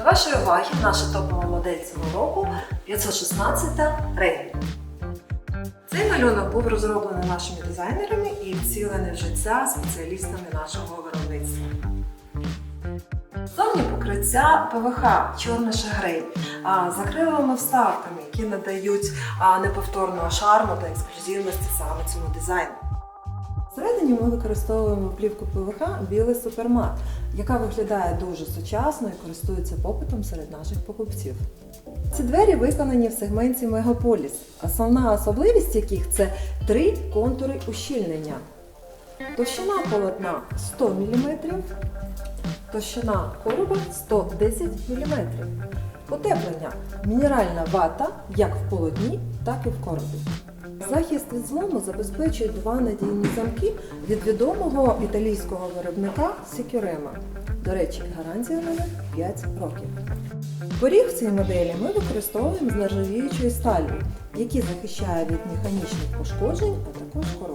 До вашої уваги наша топова модель цього року 516 Рейн. Цей малюнок був розроблений нашими дизайнерами і вцілений в життя спеціалістами нашого виробництва. Зовні покриття ПВХ чорний шагрей з акриловими вставками, які надають неповторного шарму та ексклюзивності саме цьому дизайну. Всередині ми використовуємо плівку ПВХ білий супермат, яка виглядає дуже сучасно і користується попитом серед наших покупців. Ці двері виконані в сегменті Мегаполіс, основна особливість яких це три контури ущільнення. Товщина полотна 100 мм, товщина короба 110 мм. Утеплення мінеральна вата як в полотні, так і в коробі. Захист від злому забезпечує два надійні замки від відомого італійського виробника Securema. До речі, гарантія на них 5 років. Поріг в цій моделі ми використовуємо з нержавіючої сталі, який захищає від механічних пошкоджень, а також корозії.